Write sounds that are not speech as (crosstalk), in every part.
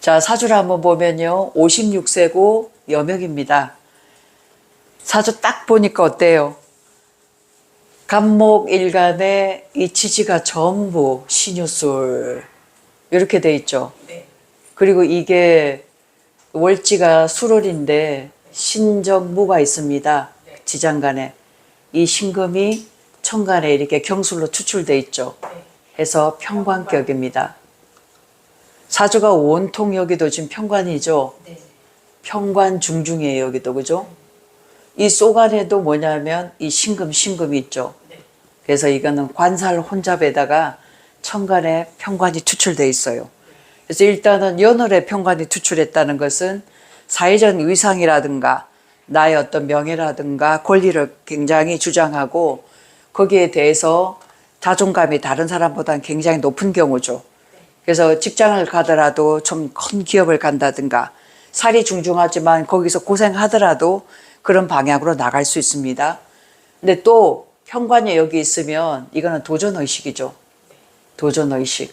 자, 사주를 한번 보면요. 56세고 여명입니다. 사주 딱 보니까 어때요? 간목 일간에 이 지지가 전부 신유술 이렇게 돼 있죠. 네. 그리고 이게 월지가 수월인데 신정무가 있습니다. 지장간에 이 신금이 천간에 이렇게 경술로 추출돼 있죠. 해서 평관격입니다. 사주가 온통 여기도 지금 평관이죠. 네. 평관 중중이에요 여기도 그죠? 이 쏘간에도 뭐냐면 이 신금 신금이 있죠. 네. 그래서 이거는 관살 혼잡에다가 천간에 평관이 투출돼 있어요. 그래서 일단은 연월에 평관이 투출했다는 것은 사회적 위상이라든가 나의 어떤 명예라든가 권리를 굉장히 주장하고 거기에 대해서 자존감이 다른 사람보다는 굉장히 높은 경우죠. 그래서 직장을 가더라도 좀 큰 기업을 간다든가 살이 중중하지만 거기서 고생하더라도 그런 방향으로 나갈 수 있습니다. 근데 또 현관이 여기 있으면 이거는 도전 의식이죠. 도전 의식.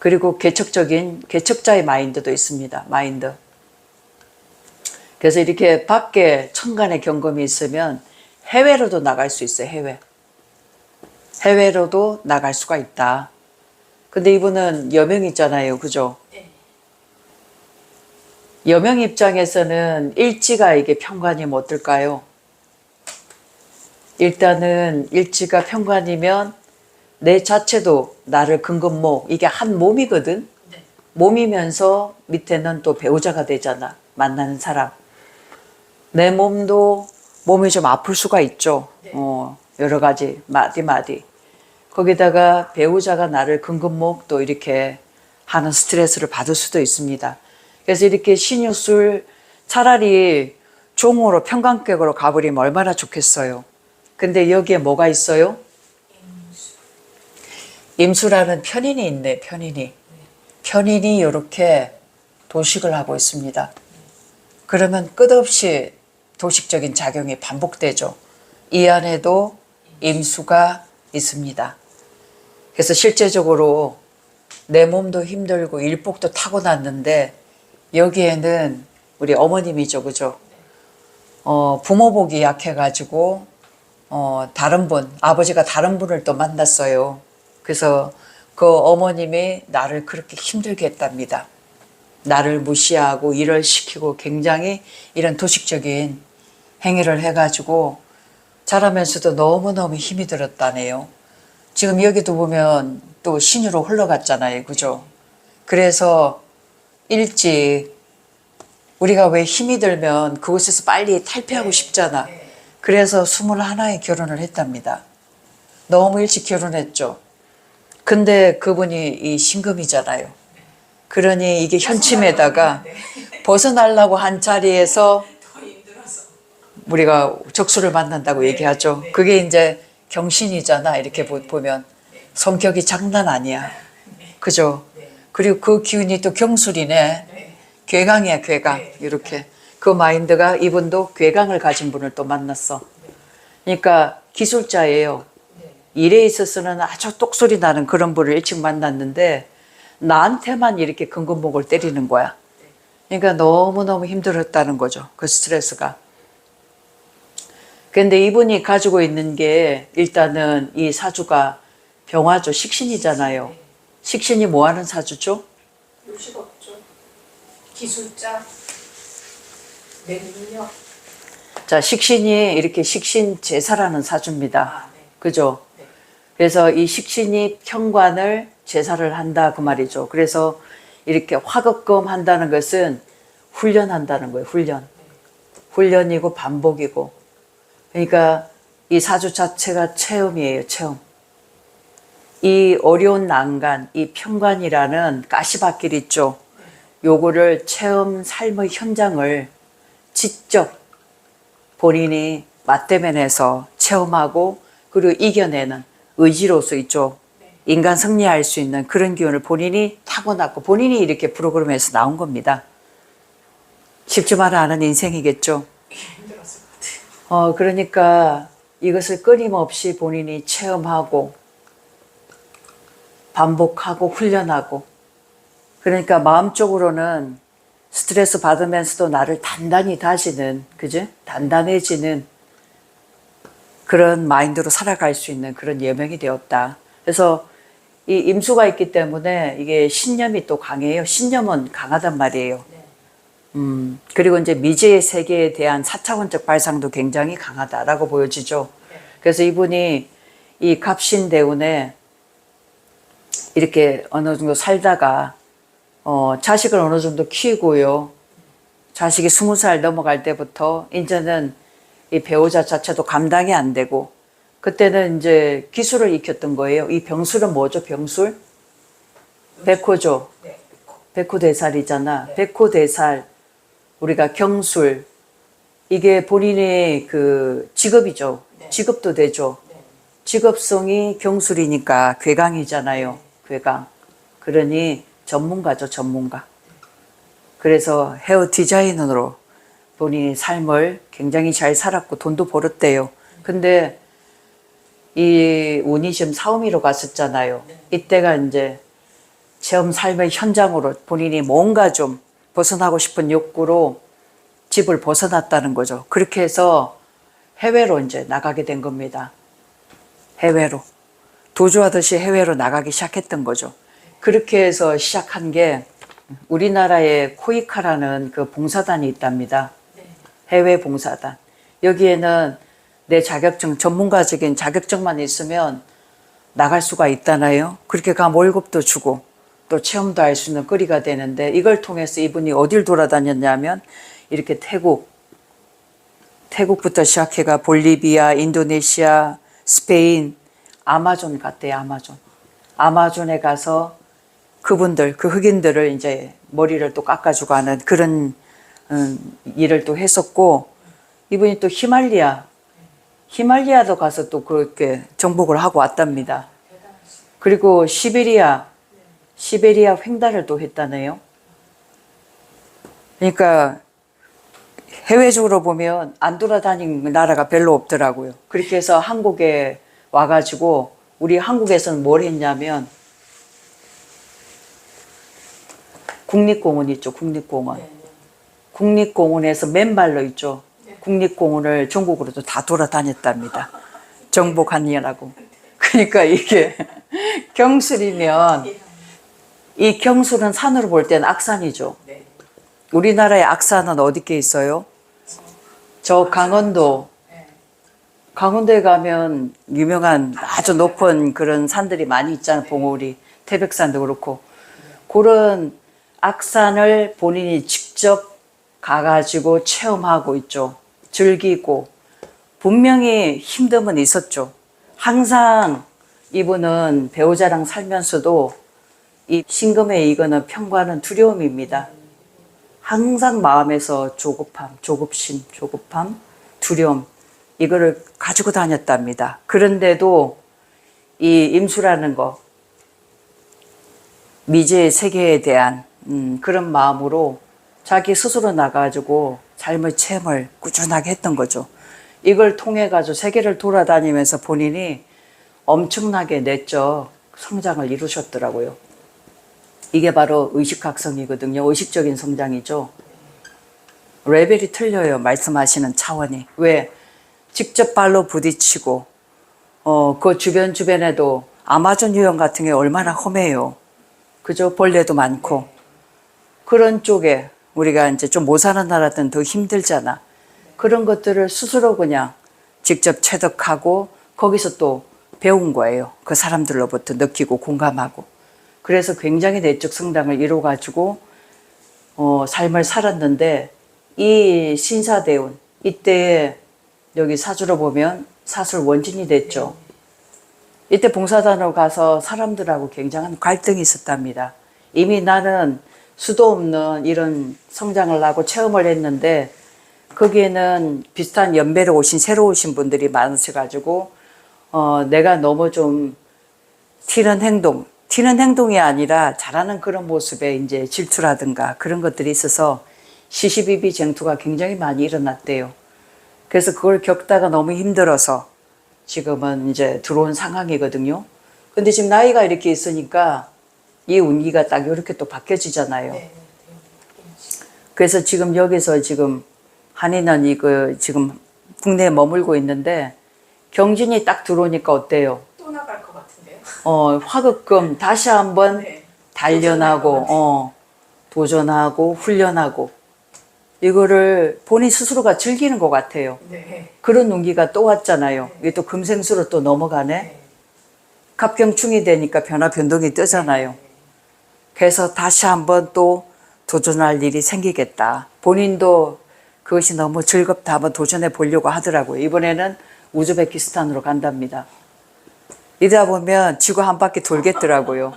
그리고 개척적인 개척자의 마인드도 있습니다. 마인드. 그래서 이렇게 밖에 천간의 경험이 있으면 해외로도 나갈 수 있어요. 해외. 해외로도 나갈 수가 있다. 근데 이분은 여명 있잖아요. 그죠? 네. 여명 입장에서는 일지가 이게 평관이면 어떨까요? 일단은 일지가 평관이면 내 자체도 나를 근근목 이게 한 몸이거든. 네. 몸이면서 밑에는 또 배우자가 되잖아. 만나는 사람. 내 몸도 몸이 좀 아플 수가 있죠. 어, 여러 가지 마디 마디. 거기다가 배우자가 나를 근근목 또 이렇게 하는 스트레스를 받을 수도 있습니다. 그래서 이렇게 신유술 차라리 종으로 평강격으로 가버리면 얼마나 좋겠어요. 근데 여기에 뭐가 있어요? 임수라는 편인이 있네, 편인이. 편인이 이렇게 도식을 하고 있습니다. 그러면 끝없이 도식적인 작용이 반복되죠. 이 안에도 임수가 있습니다. 그래서 실제적으로 내 몸도 힘들고 일복도 타고났는데 여기에는 우리 어머님이죠, 그죠? 어, 부모복이 약해가지고 어, 다른 분, 아버지가 다른 분을 또 만났어요. 그래서 그 어머님이 나를 그렇게 힘들게 했답니다. 나를 무시하고 일을 시키고 굉장히 이런 도식적인 행위를 해가지고 자라면서도 너무너무 힘이 들었다네요. 지금 여기도 보면 또 신유로 흘러갔잖아요. 그죠? 그래서 일찍 우리가 왜 힘이 들면 그곳에서 빨리 탈피하고 싶잖아. 그래서 스물하나에 결혼을 했답니다. 너무 일찍 결혼했죠. 근데 그분이 이 신금이잖아요. 그러니 이게 현침에다가 (laughs) 벗어나려고 한 자리에서. 우리가 적수를 만난다고 얘기하죠. 그게 이제 경신이잖아. 이렇게 보- 보면 성격이 장난 아니야. 그죠? 그리고 그 기운이 또 경술이네. 네. 괴강이야, 괴강. 이렇게. 그 마인드가 이분도 괴강을 가진 분을 또 만났어. 그러니까 기술자예요. 일에 있어서는 아주 똑소리 나는 그런 분을 일찍 만났는데 나한테만 이렇게 근근목을 때리는 거야. 그러니까 너무너무 힘들었다는 거죠. 그 스트레스가. 근데 이분이 가지고 있는 게 일단은 이 사주가 병화죠. 식신이잖아요. 식신이 뭐 하는 사주죠? 요식 없죠. 기술자. 맹력. 자, 식신이 이렇게 식신 제사라는 사주입니다. 아, 네. 그죠? 네. 그래서 이 식신이 평관을 제사를 한다 그 말이죠. 그래서 이렇게 화급금 한다는 것은 훈련한다는 거예요. 훈련. 훈련이고 반복이고. 그러니까 이 사주 자체가 체험이에요. 체험. 이 어려운 난간, 이 평관이라는 가시밭길 있죠. 요거를 체험 삶의 현장을 직접 본인이 맞대면에서 체험하고 그리고 이겨내는 의지로서 있죠. 인간 승리할 수 있는 그런 기운을 본인이 타고났고 본인이 이렇게 프로그램에서 나온 겁니다. 쉽지만은 않은 인생이겠죠. 어, 그러니까 이것을 끊임없이 본인이 체험하고 반복하고 훈련하고 그러니까 마음적으로는 스트레스 받으면서도 나를 단단히 다지는, 그지? 단단해지는 그런 마인드로 살아갈 수 있는 그런 예명이 되었다. 그래서 이 임수가 있기 때문에 이게 신념이 또 강해요. 신념은 강하단 말이에요. 음, 그리고 이제 미지의 세계에 대한 사차원적 발상도 굉장히 강하다라고 보여지죠. 그래서 이분이 이 갑신 대운에 이렇게 어느 정도 살다가 어, 자식을 어느 정도 키우고요. 자식이 스무 살 넘어갈 때부터 이제는 이 배우자 자체도 감당이 안 되고 그때는 이제 기술을 익혔던 거예요. 이 병술은 뭐죠? 병술? 백호죠. 네. 백호 대살이잖아. 백호 대살 우리가 경술 이게 본인의 그 직업이죠. 네. 직업도 되죠. 네. 직업성이 경술이니까 괴강이잖아요. 괴강. 그러니 전문가죠, 전문가. 그래서 헤어 디자이너로 본인의 삶을 굉장히 잘 살았고 돈도 벌었대요. 근데 이 운이 지금 사우미로 갔었잖아요. 이때가 이제 체험 삶의 현장으로 본인이 뭔가 좀 벗어나고 싶은 욕구로 집을 벗어났다는 거죠. 그렇게 해서 해외로 이제 나가게 된 겁니다. 해외로. 도주하듯이 해외로 나가기 시작했던 거죠. 그렇게 해서 시작한 게 우리나라에 코이카라는 그 봉사단이 있답니다. 해외 봉사단. 여기에는 내 자격증, 전문가적인 자격증만 있으면 나갈 수가 있다나요? 그렇게 가면 월급도 주고 또 체험도 할 수 있는 거리가 되는데 이걸 통해서 이분이 어딜 돌아다녔냐면 이렇게 태국, 태국부터 시작해가 볼리비아, 인도네시아, 스페인, 아마존 갔대요, 아마존. 아마존에 가서 그분들, 그 흑인들을 이제 머리를 또 깎아주고 하는 그런 음, 일을 또 했었고, 이분이 또 히말리아, 히말리아도 가서 또 그렇게 정복을 하고 왔답니다. 그리고 시베리아, 시베리아 횡단을 또 했다네요. 그러니까 해외적으로 보면 안 돌아다니는 나라가 별로 없더라고요. 그렇게 해서 한국에 와가지고 우리 한국에서는 뭘 했냐면 국립공원 있죠, 국립공원. 국립공원에서 맨발로 있죠. 국립공원을 전국으로도 다 돌아다녔답니다. 정복하느라고. 그러니까 이게 (laughs) 경술이면 이 경술은 산으로 볼 때는 악산이죠. 네. 우리나라의 악산은 어디께 있어요? 저 강원도. 네. 강원도에 가면 유명한 아주 높은 그런 산들이 많이 있잖아요. 봉우리, 태백산도 그렇고. 그런 악산을 본인이 직접 가가지고 체험하고 있죠. 즐기고. 분명히 힘듦은 있었죠. 항상 이분은 배우자랑 살면서도 이 신금의 이거는 평과는 두려움입니다. 항상 마음에서 조급함, 조급심, 조급함, 두려움 이거를 가지고 다녔답니다. 그런데도 이 임수라는 거 미지의 세계에 대한 음, 그런 마음으로 자기 스스로 나가지고 삶의 체험을 꾸준하게 했던 거죠. 이걸 통해 가지고 세계를 돌아다니면서 본인이 엄청나게 내적 성장을 이루셨더라고요. 이게 바로 의식각성이거든요. 의식적인 성장이죠. 레벨이 틀려요. 말씀하시는 차원이. 왜? 직접 발로 부딪히고, 어, 그 주변 주변에도 아마존 유형 같은 게 얼마나 험해요. 그죠? 벌레도 많고. 그런 쪽에 우리가 이제 좀 못 사는 나라들은 더 힘들잖아. 그런 것들을 스스로 그냥 직접 체득하고 거기서 또 배운 거예요. 그 사람들로부터 느끼고 공감하고. 그래서 굉장히 내적 성장을 이뤄가지고 어, 삶을 살았는데 이 신사대운 이때 여기 사주로 보면 사술 원진이 됐죠. 이때 봉사단으로 가서 사람들하고 굉장한 갈등이 있었답니다. 이미 나는 수도 없는 이런 성장을 하고 체험을 했는데 거기에는 비슷한 연배로 오신 새로 오신 분들이 많으셔가지고 어, 내가 너무 좀 튀는 행동, 튀는 행동이 아니라 잘하는 그런 모습에 이제 질투라든가 그런 것들이 있어서 시시비비 쟁투가 굉장히 많이 일어났대요. 그래서 그걸 겪다가 너무 힘들어서 지금은 이제 들어온 상황이거든요. 근데 지금 나이가 이렇게 있으니까 이 운기가 딱 이렇게 또 바뀌어지잖아요. 네. 그래서 지금 여기서 지금 한이는 이거 지금 국내에 머물고 있는데 경진이 딱 들어오니까 어때요? 어, 화급금 다시 한번 네. 단련하고. 어, 도전하고, 훈련하고, 이거를 본인 스스로가 즐기는 것 같아요. 네. 그런 운기가 또 왔잖아요. 이게 또 금생수로 또 넘어가네. 네. 갑경충이 되니까 변화 변동이 뜨잖아요. 그래서 다시 한번 또 도전할 일이 생기겠다. 본인도 그것이 너무 즐겁다 한번 도전해 보려고 하더라고요. 이번에는 우즈베키스탄으로 간답니다. 이러다 보면 지구 한 바퀴 돌겠더라고요.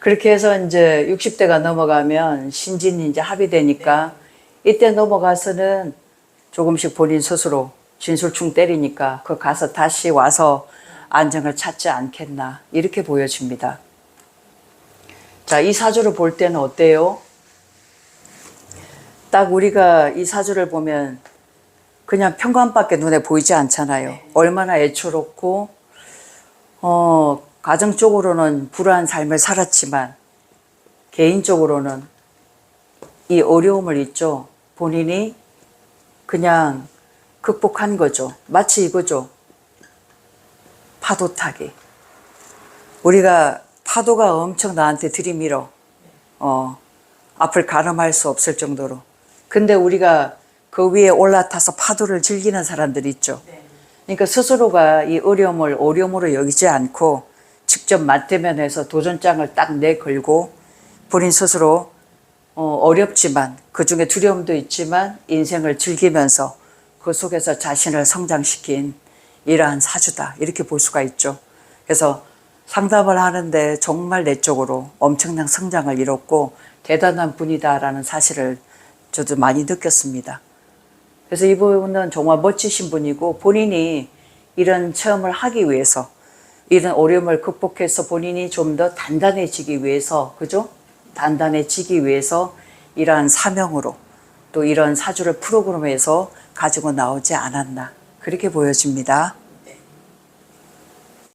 그렇게 해서 이제 60대가 넘어가면 신진이 이제 합의되니까 이때 넘어가서는 조금씩 본인 스스로 진술충 때리니까 그 가서 다시 와서 안정을 찾지 않겠나 이렇게 보여집니다. 자, 이 사주를 볼 때는 어때요? 딱 우리가 이 사주를 보면 그냥 평관밖에 눈에 보이지 않잖아요. 얼마나 애초롭고 어, 가정적으로는 불우한 삶을 살았지만 개인적으로는 이 어려움을 있죠. 본인이 그냥 극복한 거죠. 마치 이거죠. 파도 타기. 우리가 파도가 엄청 나한테 들이밀어. 어, 앞을 가름할 수 없을 정도로. 근데 우리가 그 위에 올라타서 파도를 즐기는 사람들이 있죠. 네. 그러니까 스스로가 이 어려움을 어려움으로 여기지 않고 직접 맞대면해서 도전장을 딱 내걸고 본인 스스로 어, 어렵지만 그 중에 두려움도 있지만 인생을 즐기면서 그 속에서 자신을 성장시킨 이러한 사주다 이렇게 볼 수가 있죠. 그래서 상담을 하는데 정말 내적으로 엄청난 성장을 이뤘고 대단한 분이다라는 사실을 저도 많이 느꼈습니다. 그래서 이분은 정말 멋지신 분이고 본인이 이런 체험을 하기 위해서 이런 어려움을 극복해서 본인이 좀 더 단단해지기 위해서 그죠? 단단해지기 위해서 이러한 사명으로 또 이런 사주를 프로그램에서 가지고 나오지 않았나 그렇게 보여집니다.